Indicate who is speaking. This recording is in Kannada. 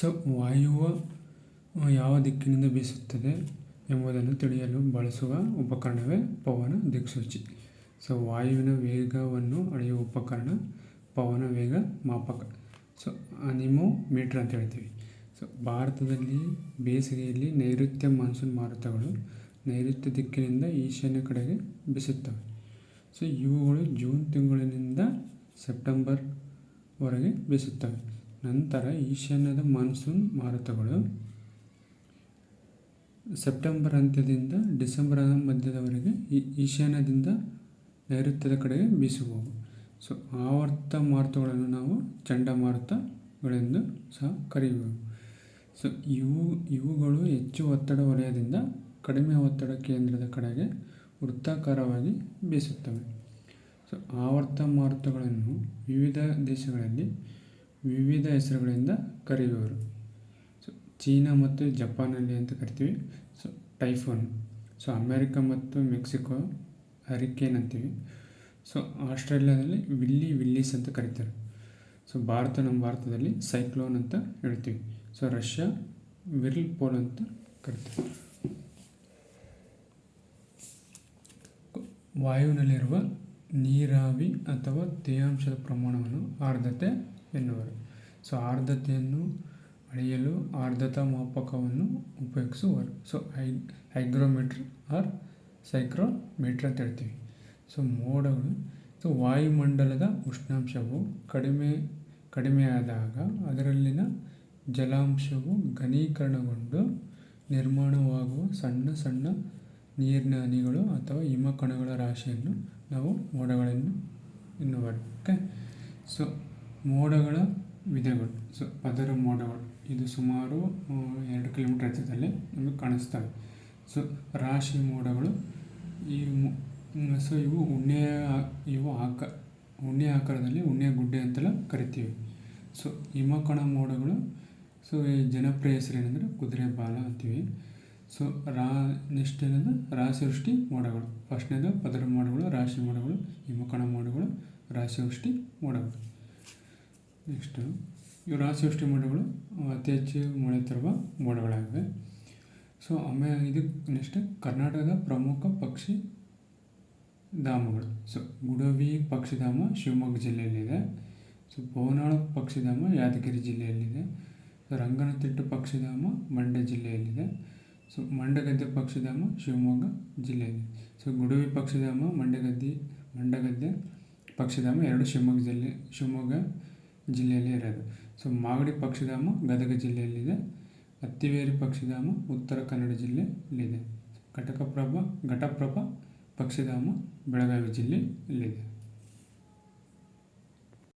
Speaker 1: ಸೊ ವಾಯುವು ಯಾವ ದಿಕ್ಕಿನಿಂದ ಬೀಸುತ್ತದೆ ಎಂಬುದನ್ನು ತಿಳಿಯಲು ಬಳಸುವ ಉಪಕರಣವೇ ಪವನ ದಿಕ್ಸೂಚಿ. ಸೊ ವಾಯುವಿನ ವೇಗವನ್ನು ಅಳೆಯುವ ಉಪಕರಣ ಪವನ ವೇಗ ಮಾಪಕ. ಸೊ ಅನಿಮೋಮೀಟ್ರ್ ಅಂತ ಹೇಳ್ತೀವಿ. ಸೊ ಭಾರತದಲ್ಲಿ ಬೇಸಿಗೆಯಲ್ಲಿ ನೈಋತ್ಯ ಮಾನ್ಸೂನ್ ಮಾರುತಗಳು ನೈಋತ್ಯ ದಿಕ್ಕಿನಿಂದ ಈಶಾನ್ಯ ಕಡೆಗೆ ಬೀಸುತ್ತವೆ. ಸೊ ಇವುಗಳು ಜೂನ್ ತಿಂಗಳಿನಿಂದ ಸೆಪ್ಟೆಂಬರ್ವರೆಗೆ ಬೀಸುತ್ತವೆ. ನಂತರ ಈಶಾನ್ಯದ ಮಾನ್ಸೂನ್ ಮಾರುತಗಳು. ಸೆಪ್ಟೆಂಬರ್ ಅಂತ್ಯದಿಂದ ಡಿಸೆಂಬರ್ ಮಧ್ಯದವರೆಗೆ ಈಶಾನ್ಯದಿಂದ ನೈಋತ್ಯದ ಕಡೆಗೆ ಬೀಸಬಹುದು ಸೊ, ಆವರ್ತ ಮಾರುತಗಳನ್ನು ನಾವು ಚಂಡಮಾರುತಗಳೆಂದು ಸಹ ಕರೆಯುವೆವು. ಸೊ, ಇವು, ಇವುಗಳು ಹೆಚ್ಚು ಒತ್ತಡ ವಲಯದಿಂದ ಕಡಿಮೆ ಒತ್ತಡ ಕೇಂದ್ರದ ಕಡೆಗೆ ವೃತ್ತಾಕಾರವಾಗಿ ಬೀಸುತ್ತವೆ. ಸೊ, ಆವರ್ತ ಮಾರುತಗಳನ್ನು ವಿವಿಧ ದೇಶಗಳಲ್ಲಿ ವಿವಿಧ ಹೆಸರುಗಳಿಂದ ಕರೆಯುವರು. ಸೊ, ಚೀನಾ ಮತ್ತು ಜಪಾನಲ್ಲಿ ಅಂತ ಕರಿತೀವಿ. So, typhoon. ಸೊ, ಅಮೇರಿಕ ಮತ್ತು ಮೆಕ್ಸಿಕೋ ಹರಿಕೇನ್ ಅಂತೀವಿ. ಸೊ, ಆಸ್ಟ್ರೇಲಿಯಾದಲ್ಲಿ ವಿಲ್ಲಿ ವಿಲ್ಲಿಸ್ ಅಂತ ಕರಿತಾರೆ. ಸೊ, ಭಾರತ ನಮ್ಮ ಭಾರತದಲ್ಲಿ ಸೈಕ್ಲೋನ್ ಅಂತ ಹೇಳ್ತೀವಿ. ಸೊ, ರಷ್ಯಾ ವಿರ್ಲ್ ಪೋಲ್ ಅಂತ ಕರಿತೀವಿ. ವಾಯುವಿನಲ್ಲಿರುವ ನೀರಾವಿ ಅಥವಾ ತೇವಾಂಶದ ಪ್ರಮಾಣವನ್ನು ಆರ್ದ್ರತೆ ಎನ್ನುವರು. ಸೊ, ಆರ್ದ್ರತೆಯನ್ನು ಅಳೆಯಲು ಆರ್ದ್ರತಾ ಮಾಪಕವನ್ನು ಉಪಯೋಗಿಸುವರು. So, hy, hygrometer or psychrometer ಅಂತ ಹೇಳ್ತೀವಿ. ಸೊ ಮೋಡಗಳು ಸೊ, ವಾಯುಮಂಡಲದ ಉಷ್ಣಾಂಶವು ಕಡಿಮೆ, ಕಡಿಮೆಯಾದಾಗ ಅದರಲ್ಲಿನ ಜಲಾಂಶವು ಘನೀಕರಣಗೊಂಡು ನಿರ್ಮಾಣವಾಗುವ ಸಣ್ಣ ಸಣ್ಣ ನೀರಿನ ಹನಿಗಳು ಅಥವಾ ಹಿಮಕಣಗಳ ರಾಶಿಯನ್ನು ನಾವು ಮೋಡಗಳನ್ನು ಎನ್ನುವರು. ಓಕೆ ಸೊ ಮೋಡಗಳ ವಿಧಗಳು. ಸೊ ಪದರ ಮೋಡಗಳು. ಇದು ಸುಮಾರು ಎರಡು ಕಿಲೋಮೀಟರ್ ಎತ್ತರದಲ್ಲಿ ನಮಗೆ ಕಾಣಿಸ್ತವೆ. ಸೊ ರಾಶಿ ಮೋಡಗಳು, ಈ ಸೊ ಇವು ಉಣ್ಣೆಯ, ಇವು ಆಕ, ಉಣ್ಣೆ ಆಕಾರದಲ್ಲಿ ಉಣ್ಣೆ ಗುಡ್ಡೆ ಅಂತೆಲ್ಲ ಕರಿತೀವಿ. ಸೊ ಹಿಮಕಣ ಮೋಡಗಳು ಸೊ ಜನಪ್ರಿಯ ಹೆಸರು ಏನಂದರೆ ಕುದುರೆ ಬಾಲ ಅಂತೀವಿ. ಸೊ, ರಾ, ನೆಕ್ಸ್ಟ್ ಏನಂದ್ರೆ ರಾಶಿವೃಷ್ಟಿ ಮೋಡಗಳು. ಫಸ್ಟ್ನೇದು ಪದರ ಮೋಡಗಳು, ರಾಶಿ ಮೋಡಗಳು ಹಿಮಕಣ ಮೋಡಗಳು ರಾಶಿವೃಷ್ಟಿ ಮೋಡಗಳು. ನೆಕ್ಸ್ಟು ಇವು ರಾಶಿವೃಷ್ಟಿ ಮೋಡಗಳು, ಅತಿ ಹೆಚ್ಚು ಮಳೆ ತರುವ ಮೋಡಗಳಾಗಿವೆ. ಸೊ ಆಮೇಲೆ ಇದು ನೆಕ್ಸ್ಟ್ ಕರ್ನಾಟಕದ ಪ್ರಮುಖ ಪಕ್ಷಿ ಧಾಮಗಳು. ಸೊ, ಗುಡವಿ ಪಕ್ಷಿಧಾಮ ಶಿವಮೊಗ್ಗ ಜಿಲ್ಲೆಯಲ್ಲಿದೆ. ಸೊ, ಬೋನಾಳ ಪಕ್ಷಿಧಾಮ ಯಾದಗಿರಿ ಜಿಲ್ಲೆಯಲ್ಲಿದೆ. ರಂಗನತಿಟ್ಟು ಪಕ್ಷಿಧಾಮ ಮಂಡ್ಯ ಜಿಲ್ಲೆಯಲ್ಲಿದೆ. ಸೊ ಮಂಡಗದ್ದೆ ಪಕ್ಷಿಧಾಮ ಶಿವಮೊಗ್ಗ ಜಿಲ್ಲೆಯಲ್ಲಿ. ಸೊ ಗುಡುವಿ ಪಕ್ಷಿಧಾಮ, ಮಂಡಗದ್ದೆ ಮಂಡಗದ್ದೆ ಪಕ್ಷಿಧಾಮ ಎರಡು ಶಿವಮೊಗ್ಗ ಜಿಲ್ಲೆ, ಶಿವಮೊಗ್ಗ ಜಿಲ್ಲೆಯಲ್ಲಿ ಇರೋದು. ಸೊ ಮಾಗಡಿ ಪಕ್ಷಿಧಾಮ ಗದಗ ಜಿಲ್ಲೆಯಲ್ಲಿದೆ. ಅತ್ತಿವೇರಿ ಪಕ್ಷಿಧಾಮ ಉತ್ತರ ಕನ್ನಡ ಜಿಲ್ಲೆಯಲ್ಲಿದೆ. ಘಟಕಪ್ರಭ, ಘಟಪ್ರಭ ಪಕ್ಷಿಧಾಮ ಬೆಳಗಾವಿ ಜಿಲ್ಲೆಯಲ್ಲಿದೆ.